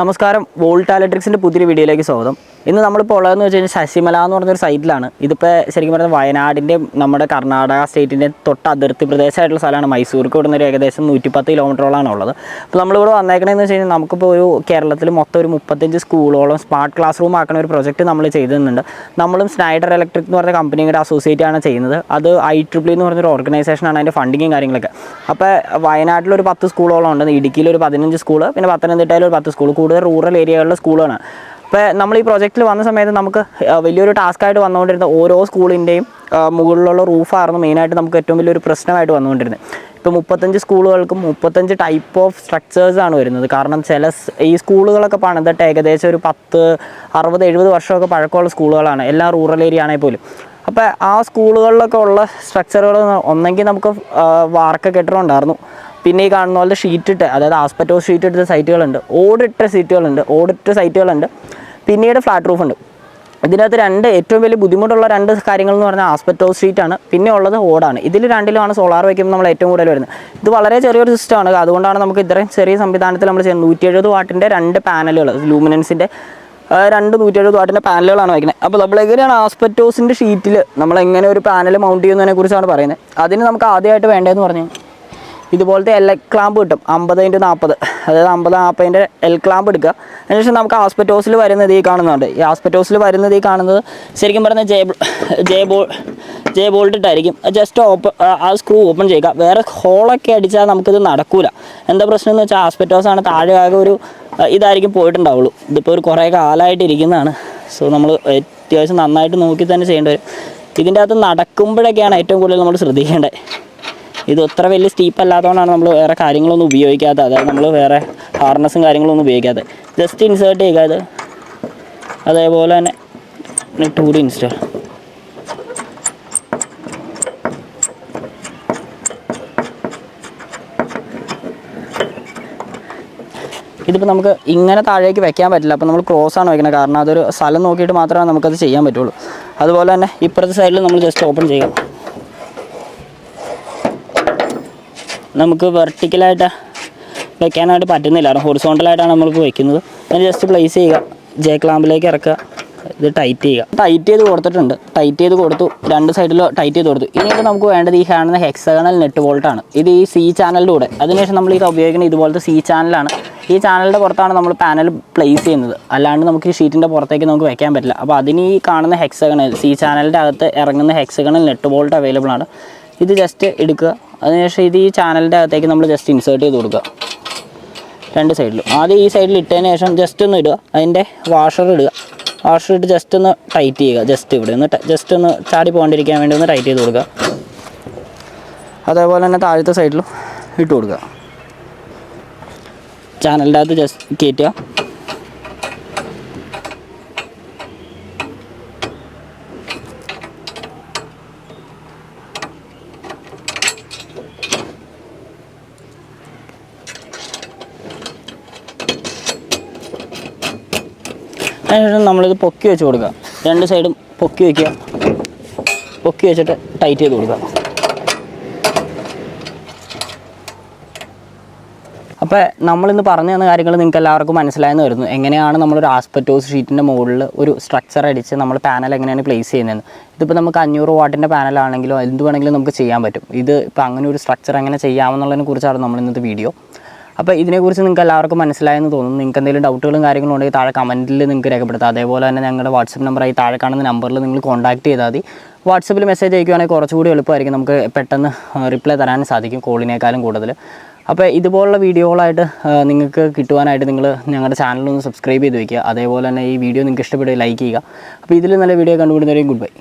നമസ്കാരം വോൾട്ട് ഇലക്ട്രിക്സിന്റെ പുതിയൊരു വീഡിയോയിലേക്ക് സ്വാഗതം. ഇന്ന് നമ്മളിപ്പോൾ ഉള്ളതെന്ന് വെച്ച് കഴിഞ്ഞാൽ ശശിമല എന്ന് പറഞ്ഞൊരു സൈറ്റിലാണ് ഇതിപ്പോൾ ശരിക്കും പറഞ്ഞാൽ വയനാടിന്റെ നമ്മുടെ കർണാടക സ്റ്റേറ്റിന്റെ തൊട്ട് അതിർത്തി പ്രദേശമായിട്ടുള്ള സ്ഥലമാണ്. മൈസൂർക്ക് ഇവിടുന്ന് ഒരു ഏകദേശം നൂറ്റിപ്പത്ത് കിലോമീറ്ററോളാണ് ഉള്ളത്. അപ്പോൾ നമ്മളിവിടെ വന്നേക്കണതെന്ന് വെച്ച് കഴിഞ്ഞാൽ നമുക്കിപ്പോൾ ഒരു കേരളത്തിൽ മൊത്തം ഒരു മുപ്പത്തഞ്ച് സ്കൂളോളം സ്മാർട്ട് ക്ലാസ് റൂം ആക്കുന്ന ഒരു പ്രൊജക്റ്റ് നമ്മൾ ചെയ്തിട്ടുണ്ട്. നമ്മളും സ്നൈഡർ ഇലക്ട്രിക് എന്ന് പറഞ്ഞ കമ്പനിയുടെ അസോസിയേറ്റ് ആണ് ചെയ്യുന്നത്. അത് ഐ ട്രിപ്പിൾ എന്ന് പറഞ്ഞൊരു ഓർഗനൈസേഷനാണ് അതിന്റെ ഫണ്ടിങ്ങും കാര്യങ്ങളൊക്കെ. അപ്പോൾ വയനാട്ടിൽ ഒരു പത്ത് സ്കൂളോളം ഉണ്ട്. ഇടുക്കിയിൽ ഒരു പതിനഞ്ച് സ്കൂൾ പിന്നെ പത്തനംതിട്ടയിൽ ഒരു പത്ത് സ്കൂൾ കൂടുതൽ റൂറൽ ഏരിയകളിലെ സ്കൂളാണ് അപ്പോൾ നമ്മൾ ഈ പ്രോജക്റ്റിൽ വന്ന സമയത്ത് നമുക്ക് വലിയൊരു ടാസ്ക്കായിട്ട് വന്നുകൊണ്ടിരുന്ന ഓരോ സ്കൂളിന്റെയും മുകളിലുള്ള റൂഫായിരുന്നു മെയിനായിട്ട് നമുക്ക് ഏറ്റവും വലിയൊരു പ്രശ്നമായിട്ട് വന്നുകൊണ്ടിരുന്നത്. ഇപ്പോൾ മുപ്പത്തഞ്ച് സ്കൂളുകൾക്കും മുപ്പത്തഞ്ച് ടൈപ്പ് ഓഫ് സ്ട്രക്ചേഴ്സാണ് വരുന്നത്. കാരണം ചില ഈ സ്കൂളുകളൊക്കെ പണിതിട്ട് ഏകദേശം ഒരു പത്ത് അറുപത് എഴുപത് വർഷമൊക്കെ പഴക്കമുള്ള സ്കൂളുകളാണ്. എല്ലാ റൂറൽ ഏരിയ ആണെങ്കിൽ പോലും. അപ്പോൾ ആ സ്കൂളുകളിലൊക്കെ ഉള്ള സ്ട്രക്ചറുകൾ ഒന്നെങ്കിൽ നമുക്ക് വാർക്ക കെട്ടിടം ഉണ്ടായിരുന്നു പിന്നെ ഈ കാണുന്ന പോലെ ഷീറ്റ് ഇട്ട് അതായത് ആസ്പെറ്റോസ് ഷീറ്റ് ഇട്ട സൈറ്റുകളുണ്ട് ഓടിട്ട സീറ്റുകളുണ്ട് ഓടിട്ട സൈറ്റുകളുണ്ട് പിന്നീട് ഫ്ലാറ്റ് റൂഫ് ഉണ്ട്. ഇതിനകത്ത് രണ്ട് ഏറ്റവും വലിയ ബുദ്ധിമുട്ടുള്ള രണ്ട് കാര്യങ്ങൾ എന്ന് പറഞ്ഞാൽ ആസ്പെറ്റോ ഷീറ്റ് ആണ്. പിന്നെ ഉള്ളത് ഓടാണ്. ഇതിൽ രണ്ടിലുമാണ് സോളാർ വയ്ക്കുമ്പോൾ നമ്മൾ ഏറ്റവും കൂടുതൽ വരുന്നത്. ഇത് വളരെ ചെറിയൊരു സിസ്റ്റമാണ് അതുകൊണ്ടാണ് നമുക്ക് ഇത്രയും ചെറിയ സംവിധാനത്തിൽ നമ്മൾ ചെയ്യുന്നത്. നൂറ്റി എഴുപത് വാട്ടിന്റെ രണ്ട് പാനലുകൾ ലൂമിനൻസിന്റെ രണ്ട് നൂറ്റി എഴുപത് വാട്ടിന്റെ പാനലുകളാണ് വയ്ക്കുന്നത് അപ്പോൾ നമ്മൾ എങ്ങനെയാണ് ആസ്പെറ്റോസിന്റെ ഷീറ്റിൽ നമ്മൾ എങ്ങനെ ഒരു പാനൽ മൗണ്ട് ചെയ്യുന്നതിനെ കുറിച്ചാണ് പറയുന്നത്. അതിന് നമുക്ക് ആദ്യമായിട്ട് വേണ്ടതെന്ന് പറഞ്ഞു ഇതുപോലത്തെ എൽ ക്ലാമ്പ് കിട്ടും. അമ്പത് ഇന്റു നാൽപ്പത് അതായത് അമ്പത് നാൽപ്പതിന്റെ എൽ ക്ലാമ്പ് എടുക്കുക. അതിനുശേഷം നമുക്ക് ആസ്പെറ്റോസിൽ വരുന്നത് ഈ കാണുന്നുണ്ട് ഈ ആസ്പെറ്റോസിൽ വരുന്നത് ഈ കാണുന്നത് ശരിക്കും പറഞ്ഞാൽ ജേ ജെ ബോൾ ജേ ബോൾട്ട് ഇട്ടായിരിക്കും. ജസ്റ്റ് ഓപ്പൺ ആ സ്ക്രൂ ഓപ്പൺ ചെയ്യുക വേറെ ഹോളൊക്കെ അടിച്ചാൽ നമുക്കിത് നടക്കൂല. എന്താ പ്രശ്നം എന്ന് വെച്ചാൽ ആസ്പെറ്റോസ് ആണ് താഴെ ആകെ ഒരു ഇതായിരിക്കും പോയിട്ടുണ്ടാവുള്ളൂ. ഇതിപ്പോൾ ഒരു കുറേ കാലമായിട്ട് ഇരിക്കുന്നതാണ്. സോ നമ്മൾ അത്യാവശ്യം നന്നായിട്ട് നോക്കി തന്നെ ചെയ്യേണ്ടി വരും. ഇതിന്റെ അകത്ത് നടക്കുമ്പോഴൊക്കെയാണ് ഏറ്റവും കൂടുതൽ നമ്മൾ ശ്രദ്ധിക്കേണ്ടത്. ഇത് അത്ര വലിയ സ്റ്റീപ്പ് അല്ലാത്തതുകൊണ്ടാണ് നമ്മൾ വേറെ കാര്യങ്ങളൊന്നും ഉപയോഗിക്കാതെ അതായത് നമ്മൾ വേറെ ഹാർനസും കാര്യങ്ങളൊന്നും ഉപയോഗിക്കാതെ ജസ്റ്റ് ഇൻസേർട്ട് ചെയ്യുക അത് അതേപോലെ തന്നെ കൂടി ഇൻസ്റ്റാൾ ഇതിപ്പോൾ നമുക്ക് ഇങ്ങനെ താഴേക്ക് വെക്കാൻ പറ്റില്ല. അപ്പോൾ നമ്മൾ ക്രോസ് ആണ് വെക്കുന്നത് കാരണം അതൊരു സ്ഥലം നോക്കിയിട്ട് മാത്രമേ നമുക്കത് ചെയ്യാൻ പറ്റുള്ളൂ. അതുപോലെ തന്നെ ഇപ്പുറത്തെ സൈഡിൽ നമ്മൾ ജസ്റ്റ് ഓപ്പൺ ചെയ്യാം നമുക്ക് വെർട്ടിക്കലായിട്ട് വെക്കാനായിട്ട് പറ്റുന്നില്ല. കാരണം ഹൊറിസോണ്ടലായിട്ടാണ് നമ്മളിപ്പോൾ വെക്കുന്നത്. അതിന് ജസ്റ്റ് പ്ലേസ് ചെയ്യുക. ജെ ക്ലാമ്പിലേക്ക് ഇറക്കുക. ഇത് ടൈറ്റ് ചെയ്യുക. ടൈറ്റ് ചെയ്ത് കൊടുത്തിട്ടുണ്ട്. ടൈറ്റ് ചെയ്ത് കൊടുത്തു. രണ്ട് സൈഡിലോ ടൈറ്റ് ചെയ്ത് കൊടുത്തു. ഇനിയിപ്പോൾ നമുക്ക് വേണ്ടത് ഈ കാണുന്ന ഹെക്സഗണൽ നെറ്റ് വോൾട്ടാണ് ഇത് ഈ സി ചാനലിന്റെ കൂടെ അതിനുശേഷം നമ്മൾ ഇത് ഉപയോഗിക്കുന്നത് ഇതുപോലത്തെ സി ചാനലാണ് ഈ ചാനലിന്റെ പുറത്താണ് നമ്മൾ പാനൽ പ്ലേസ് ചെയ്യുന്നത്. അല്ലാണ്ട് നമുക്ക് ഈ ഷീറ്റിന്റെ പുറത്തേക്ക് നമുക്ക് വെക്കാൻ പറ്റില്ല. അപ്പോൾ അതിന് ഈ കാണുന്ന ഹെക്സഗണൽ സി ചാനലിന്റെ അകത്ത് ഇറങ്ങുന്ന ഹെക്സഗണൽ നെറ്റ് വോൾട്ട് അവൈലബിൾ ആണ്. ഇത് ജസ്റ്റ് എടുക്കുക. അതിനുശേഷം ഇത് ഈ ചാനലിന്റെ അകത്തേക്ക് നമ്മൾ ജസ്റ്റ് ഇൻസേർട്ട് ചെയ്ത് കൊടുക്കുക. രണ്ട് സൈഡിലും ആദ്യം ഈ സൈഡിൽ ഇട്ടതിന് ശേഷം ജസ്റ്റ് ഒന്ന് ഇടുക. അതിന്റെ വാഷർ ഇടുക. വാഷർ ഇട്ട് ജസ്റ്റ് ഒന്ന് ടൈറ്റ് ചെയ്യുക. ജസ്റ്റ് ഇവിടെ ഒന്ന് ജസ്റ്റ് ഒന്ന് ചാടി പോകാണ്ടിരിക്കാൻ വേണ്ടി ഒന്ന് ടൈറ്റ് ചെയ്ത് കൊടുക്കുക. അതേപോലെ തന്നെ താഴത്തെ സൈഡിലും ഇട്ട് കൊടുക്കുക. ചാനലിന്റെ അകത്ത് ജസ്റ്റ് കയറ്റുക അതിനുശേഷം നമ്മളിത് പൊക്കി വെച്ച് കൊടുക്കുക. രണ്ട് സൈഡും പൊക്കി വയ്ക്കുക പൊക്കി വെച്ചിട്ട് ടൈറ്റ് ചെയ്ത് കൊടുക്കുക. അപ്പോൾ നമ്മളിന്ന് പറഞ്ഞു തന്ന കാര്യങ്ങൾ നിങ്ങൾക്ക് എല്ലാവർക്കും മനസ്സിലായെന്ന് വരുന്നു. എങ്ങനെയാണ് നമ്മളൊരു ആസ്പെറ്റോസ് ഷീറ്റിന്റെ മുകളിൽ ഒരു സ്ട്രക്ചർ അടിച്ച് നമ്മൾ പാനൽ എങ്ങനെയാണ് പ്ലേസ് ചെയ്യുന്നതെന്ന്. ഇതിപ്പോൾ നമുക്ക് അഞ്ഞൂറ് വാട്ടിന്റെ പാനലാണെങ്കിലോ എന്ത് വേണമെങ്കിലും നമുക്ക് ചെയ്യാൻ പറ്റും. ഇത് ഇപ്പോൾ അങ്ങനെ ഒരു സ്ട്രക്ചർ എങ്ങനെ ചെയ്യാമെന്നുള്ളതിനെ കുറിച്ചാണ് നമ്മൾ ഇന്നത്തെ വീഡിയോ അപ്പോൾ ഇതിനെക്കുറിച്ച് നിങ്ങൾക്ക് എല്ലാവർക്കും മനസ്സിലായെന്ന് തോന്നുന്നു. നിങ്ങൾക്ക് എന്തെങ്കിലും ഡൗട്ടുകളും കാര്യങ്ങളും ഉണ്ടെങ്കിൽ താഴെ കമന്റിൽ നിങ്ങൾക്ക് രേഖപ്പെടുത്താം. അതേപോലെ തന്നെ ഞങ്ങളുടെ വാട്സപ്പ് നമ്പറായി താഴെ കാണുന്ന നമ്പറിൽ നിങ്ങൾ കോൺടാക്ട് ചെയ്താൽ മതി. വാട്സപ്പിൽ മെസ്സേജ് അയക്കുകയാണെങ്കിൽ കുറച്ചുകൂടി എളുപ്പമായിരിക്കും. നമുക്ക് പെട്ടെന്ന് റിപ്ലൈ തരാൻ സാധിക്കും കോളിനേക്കാളും കൂടുതൽ. അപ്പോൾ ഇതുപോലുള്ള വീഡിയോകളായിട്ട് നിങ്ങൾക്ക് കിട്ടുവാനായിട്ട് നിങ്ങൾ ഞങ്ങളുടെ ചാനലൊന്ന് സബ്സ്ക്രൈബ് ചെയ്ത് വയ്ക്കുക അതേപോലെ തന്നെ ഈ വീഡിയോ നിങ്ങൾക്ക് ഇഷ്ടപ്പെടുക ലൈക്ക് ചെയ്യുക. അപ്പോൾ ഇതിൽ നല്ല വീഡിയോ കണ്ടുപിടുന്നവരെയും ഗുഡ് ബൈ